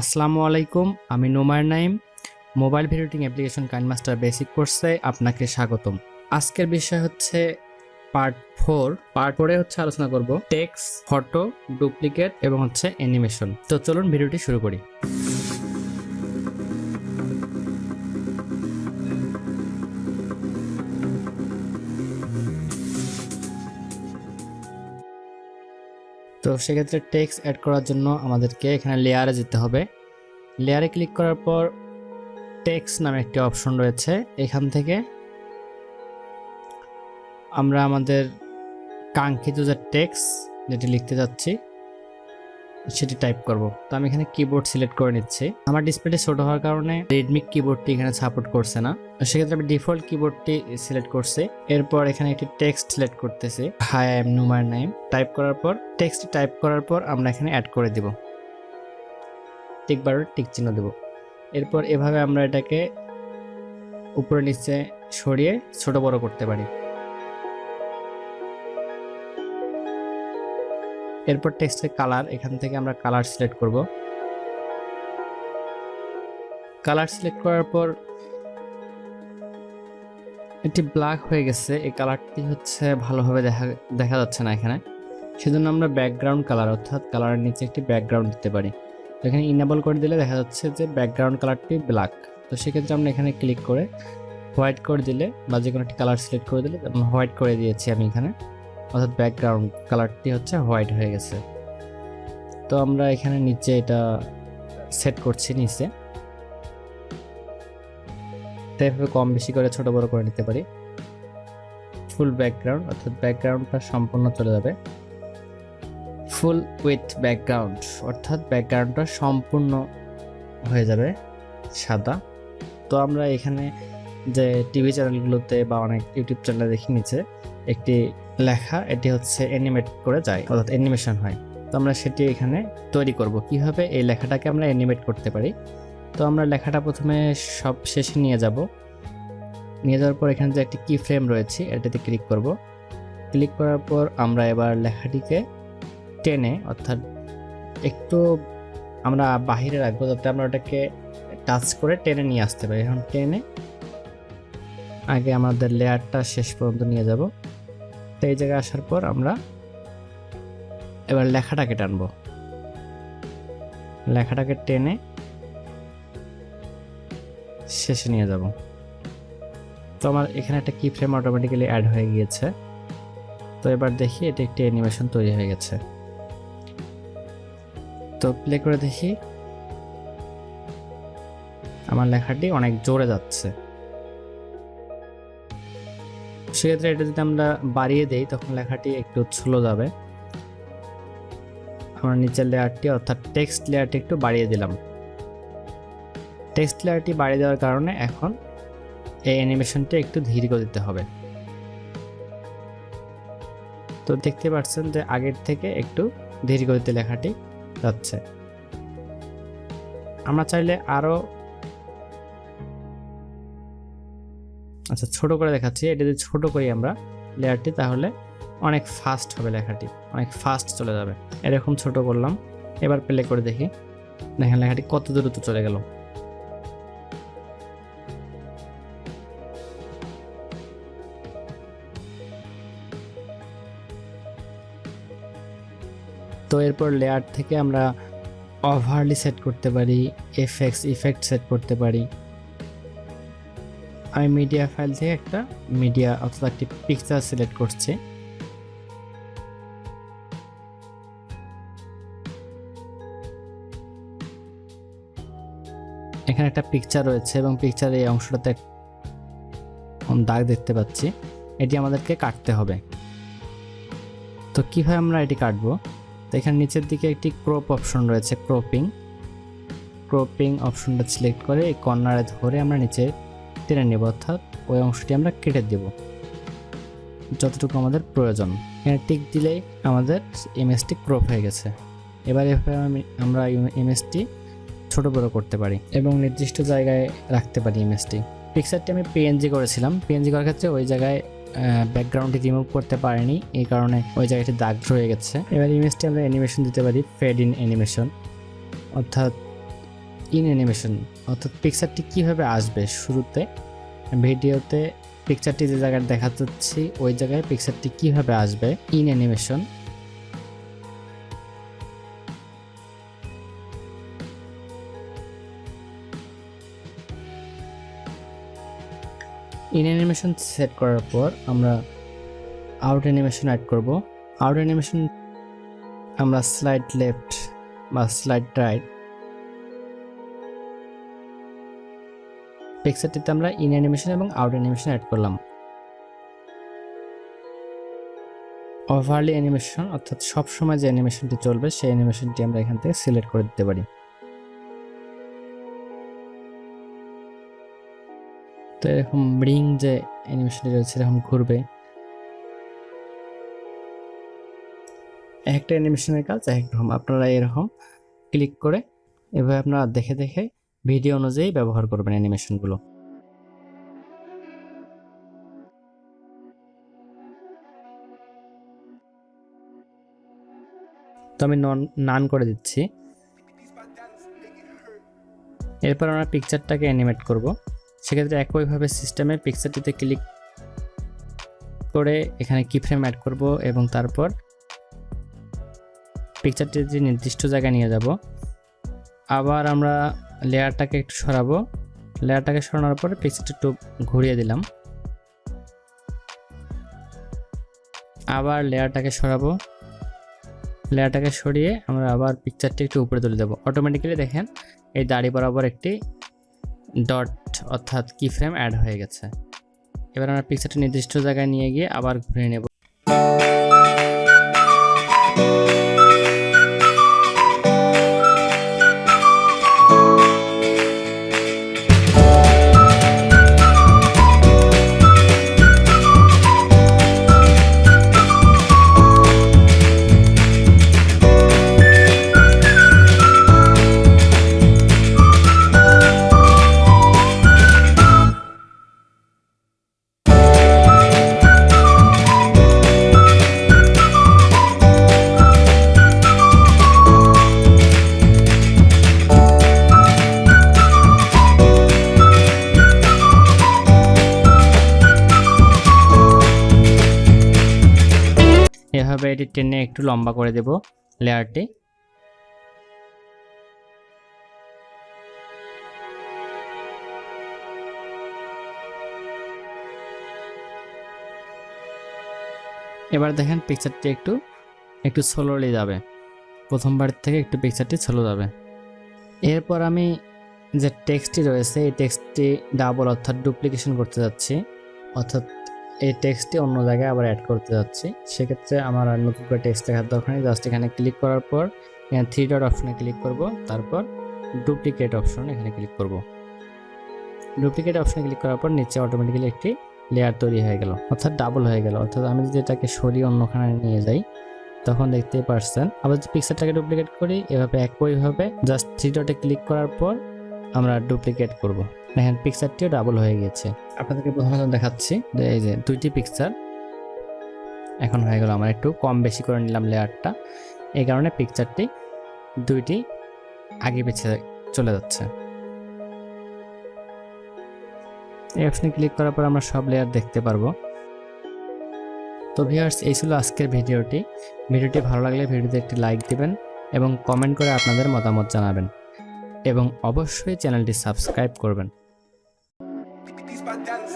আসসালামু আলাইকুম, আমি Nomar Naim. Mobile ভিডিওটিং application KineMaster basic কোর্সে আপনাকে স্বাগতম। আজকের বিষয় হচ্ছে পার্ট ফোর। পার্ট ফোরে হচ্ছে আলোচনা করব টেক্স ফটো, ডুপ্লিকেট এবং হচ্ছে অ্যানিমেশন। তো চলুন ভিডিওটি শুরু করি। তো সেক্ষেত্রে টেক্স অ্যাড করার জন্য আমাদেরকে এখানে লেয়ারে যেতে হবে। লেয়ারে ক্লিক করার পর টেক্স নামে একটি অপশন রয়েছে। এখান থেকে আমরা আমাদের কাঙ্ক্ষিত যে টেক্স যেটি লিখতে যাচ্ছি সেটি টাইপ করব। তো আমি এখানে কিবোর্ড সিলেক্ট করে নিচ্ছি। আমার ডিসপ্লেটি ছোট হওয়ার কারণে রেডমি কিবোর্ডটি এখানে সাপোর্ট করছে না। সেক্ষেত্রে আমি ডিফল্ট কিবোর্ডটি সিলেক্ট করছি। এরপর এখানে একটি টেক্সট সিলেক্ট করতেছি। Hi I am Numar Naim type করার পর টেক্সট টাইপ করার পর আমরা এখানে অ্যাড করে দিব। টিক বারের টিক চিহ্ন দেব। এরপর এভাবে আমরা এটাকে উপরে নিচে সরিয়ে ছোট বড় করতে পারি। এরপর টেক্সটের কালার এখান থেকে আমরা কালার সিলেক্ট করব। কালার সিলেক্ট করার পর এটি ব্ল্যাক হয়ে গেছে, এই কালারটি হচ্ছে ভালোভাবে দেখা দেখা যাচ্ছে না এখানে। সেজন্য আমরা ব্যাকগ্রাউন্ড কালার অর্থাৎ কালারের নিচে একটি ব্যাকগ্রাউন্ড দিতে পারি। তো এখানে ইনেবল করে দিলে দেখা যাচ্ছে যে ব্যাকগ্রাউন্ড কালারটি ব্ল্যাক তো সেক্ষেত্রে আমরা এখানে ক্লিক করে হোয়াইট করে দিলে বা যে কোনো একটি কালার সিলেক্ট করে দিলে হোয়াইট করে দিয়েছি আমি এখানে। অর্থাৎ ব্যাকগ্রাউন্ড কালারটি হচ্ছে হোয়াইট হয়ে গেছে। তো আমরা এখানে নিচে এটা সেট করছি নিচে। তো এভাবে কম বেশি করে ছোট বড় করে নিতে পারি। ফুল ব্যাকগ্রাউন্ড অর্থাৎ ব্যাকগ্রাউন্ডটা সম্পূর্ণ চলে যাবে। ফুল উইথ ব্যাকগ্রাউন্ড অর্থাৎ ব্যাকগ্রাউন্ডটা সম্পূর্ণ হয়ে যাবে সাদা। তো আমরা এখানে যে টিভি চ্যানেলগুলোতে বা অনেক ইউটিউব চ্যানেলে দেখি নিচে, একটি লেখা, এটি হচ্ছে অ্যানিমেট করে যায়, অর্থাৎ অ্যানিমেশন হয়। তো আমরা সেটি এখানে তৈরি করব। কীভাবে এই লেখাটাকে আমরা অ্যানিমেট করতে পারি? তো আমরা লেখাটা প্রথমে সব শেষে নিয়ে যাব। নিয়ে যাওয়ার পর এখানে যে একটি কি ফ্রেম রয়েছে, এটাতে ক্লিক করব। ক্লিক করার পর আমরা এবার লেখাটিকে টেনে, অর্থাৎ একটু আমরা বাহিরে রাখব, যাতে আমরা ওটাকে টাচ করে টেনে নিয়ে আসতে পারি। এখন টেনে আগে আমাদের লেয়ারটা শেষ পর্যন্ত নিয়ে যাব। তো এই জায়গায় আসার পর আমরা এবার লেখাটাকে টানবো। লেখাটাকে টেনে শেষে নিয়ে যাব। তো আমার এখানে একটা কি ফ্রেম অটোমেটিক্যালি অ্যাড হয়ে গিয়েছে। তো এবার দেখি এটা একটি অ্যানিমেশন তৈরি হয়ে গেছে। তো প্লে করে দেখি। আমার লেখাটি অনেক জোরে যাচ্ছে। সেক্ষেত্রে এটা যদি আমরা বাড়িয়ে দেই, তখন লেখাটি একটু স্লো যাবে। আমরা নিচের লেয়ারটি অর্থাৎ টেক্সট লেয়ারটি একটু বাড়িয়ে দিলাম। টেক্সট লেয়ারটি বাড়িয়ে দেওয়ার কারণে এখন এই অ্যানিমেশনটি একটু ধীর গতিতে হবে। তো দেখতে পাচ্ছেন যে আগের থেকে একটু ধীর গতিতে লেখাটি যাচ্ছে। আমরা চাইলে আরও আচ্ছা ছোট করে দেখাচ্ছি। এটা যদি ছোট করি আমরা লেয়ারটি তাহলে অনেক ফাস্ট হবে লেখাটি। অনেক ফাস্ট চলে যাবে। এরকম ছোট করলাম। এবার প্লে করে দেখি। দেখেন লেখাটি কত দ্রুত চলে গেল। তো এরপর লেয়ার থেকে আমরা ওভারলি সেট করতে পারি এফেক্টস ইফেক্ট সেট করতে পারি। আমি মিডিয়া ফাইল থেকে একটা মিডিয়া অথবা একটি পিকচার সিলেক্ট করছি। এখানে একটা পিকচার রয়েছে এবং পিকচার এই অংশটাতে দাগ দেখতে পাচ্ছি। এটি আমাদেরকে কাটতে হবে। তো কীভাবে আমরা এটি কাটবো? তো এখানে নিচের দিকে একটি ক্রপ অপশন রয়েছে ক্রপিং ক্রপিং অপশনটা সিলেক্ট করে এই কর্নারে ধরে আমরা নিচে টেনে নেব অর্থাৎ ওই অংশটি আমরা কেটে দেব। যতটুকু আমাদের প্রয়োজন। এখানে টিক দিলেই আমাদের এমএসটি ক্রপ হয়ে গেছে। এবার এভাবে আমি আমরা এমএসটি ছোট বড় করতে পারি এবং নির্দিষ্ট জায়গায় রাখতে পারি ইমেজটি পিকচারটি আমি পিএনজি করেছিলাম। পিএনজি করার ক্ষেত্রে ওই জায়গায় ব্যাকগ্রাউন্ডটি রিমুভ করতে পারিনি। এই কারণে ওই জায়গাটি দাগ রয়ে গেছে। এবার ইমেজটি আমরা অ্যানিমেশন দিতে পারি ফেড ইন অ্যানিমেশন অর্থাৎ ইন অ্যানিমেশন, অর্থাৎ পিকচারটি কীভাবে আসবে শুরুতে? ভিডিওতে পিকচারটি যে জায়গায় দেখা যাচ্ছে, ওই জায়গায় পিকচারটি কীভাবে আসবে? In animation. In animation set করার পর আমরা আউট অ্যানিমেশন অ্যাড করব। আউট অ্যানিমেশন আমরা স্লাইড লেফট বা স্লাইড রাইট পিকচারটিতে আমরা ইন অ্যানিমেশন এবং আউট অ্যানিমেশন অ্যাড করলাম। ওভারলি অ্যানিমেশন অর্থাৎ সব সময় যে অ্যানিমেশনটি চলবে, সেই অ্যানিমেশনটি আমরা এখান থেকে সিলেক্ট করে দিতে পারি। তো এরকম রিং যে অ্যানিমেশনটি রয়েছে, এরকম ঘুরবে। একটা অ্যানিমেশনের কাজ, এক রকম। আপনারা এরকম ক্লিক করে, এভাবে আপনারা দেখে দেখে ভিডিও অনুযায়ী ব্যবহার করবেন অ্যানিমেশনগুলো। তো আমি নন, নান করে দিচ্ছি। এরপর আমরা পিকচারটাকে অ্যানিমেট করব। সেক্ষেত্রে একইভাবে সিস্টেমে পিকচারটিতে ক্লিক করে এখানে কি ফ্রেম অ্যাড করব এবং তারপর পিকচারটি যে নির্দিষ্ট জায়গায় নিয়ে যাব। আবার আমরা লেয়ারটাকে একটু সরাবো। লেয়ারটাকে সরানোর পরে পিকচারটা একটু ঘুরিয়ে দিলাম। আবার লেয়ারটাকে সরাবো। লেয়ারটাকে সরিয়ে আমরা আবার পিকচারটি একটু উপরে তুলে দেবো। অটোমেটিক্যালি দেখেন, এই দাড়ি বরাবর একটি ডট অর্থাৎ কি ফ্রেম অ্যাড হয়ে গেছে। এবার আমরা পিকচারটা নির্দিষ্ট জায়গায় নিয়ে গিয়ে আবার ঘুরিয়ে নেব। এভাবে এটি টেনে একটু লম্বা করে দেব লেয়ারটি। এবার দেখেন পিকচারটি একটু একটু স্লোলি যাবে। প্রথমবার থেকে একটু পিকচারটি স্লো যাবে। এরপর আমি যে টেক্সটটি রয়েছে, এই টেক্সটটি ডাবল অর্থাৎ ডুপ্লিকেশন করতে যাচ্ছি। অর্থাৎ এই টেক্সটটি অন্য জায়গায় আবার অ্যাড করতে যাচ্ছি। সেক্ষেত্রে আমার আর নতুন করে টেক্সট দেখার দরকার নেই। জাস্ট এখানে ক্লিক করার পর, এখানে থ্রি ডট অপশনে ক্লিক করব। তারপর ডুপ্লিকেট অপশন এখানে ক্লিক করব। ডুপ্লিকেট অপশনে ক্লিক করার পর নিচে অটোমেটিক্যালি একটি লেয়ার তৈরি হয়ে গেল, অর্থাৎ ডাবল হয়ে গেল। অর্থাৎ আমি যদি এটাকে সরিয়ে অন্যখানে নিয়ে যাই, তখন দেখতেই পারছেন। আবার যদি পিকচারটাকে ডুপ্লিকেট করি, এভাবে একইভাবে জাস্ট থ্রি ডটে ক্লিক করার পর আমরা ডুপ্লিকেট করব। দেখেন পিকচারটিও ডাবল হয়ে গেছে। আপনাদেরকে প্রথমে যখন দেখাচ্ছি যে এই যে দুইটি পিকচার এখন হয়ে গেল আমার একটু কম বেশি করে নিলাম লেয়ারটা এই কারণে পিকচারটি দুইটি আগে পিছিয়ে চলে যাচ্ছে। এই অপশনে ক্লিক করার পর আমরা সব লেয়ার দেখতে পারব। তো ভিউয়ার্স এই ছিল আজকের ভিডিওটি। ভিডিওটি ভালো লাগলে ভিডিওতে একটি লাইক দিবেন এবং কমেন্ট করে আপনাদের মতামত জানাবেন। এবং অবশ্যই চ্যানেলটি সাবস্ক্রাইব করবেন। pas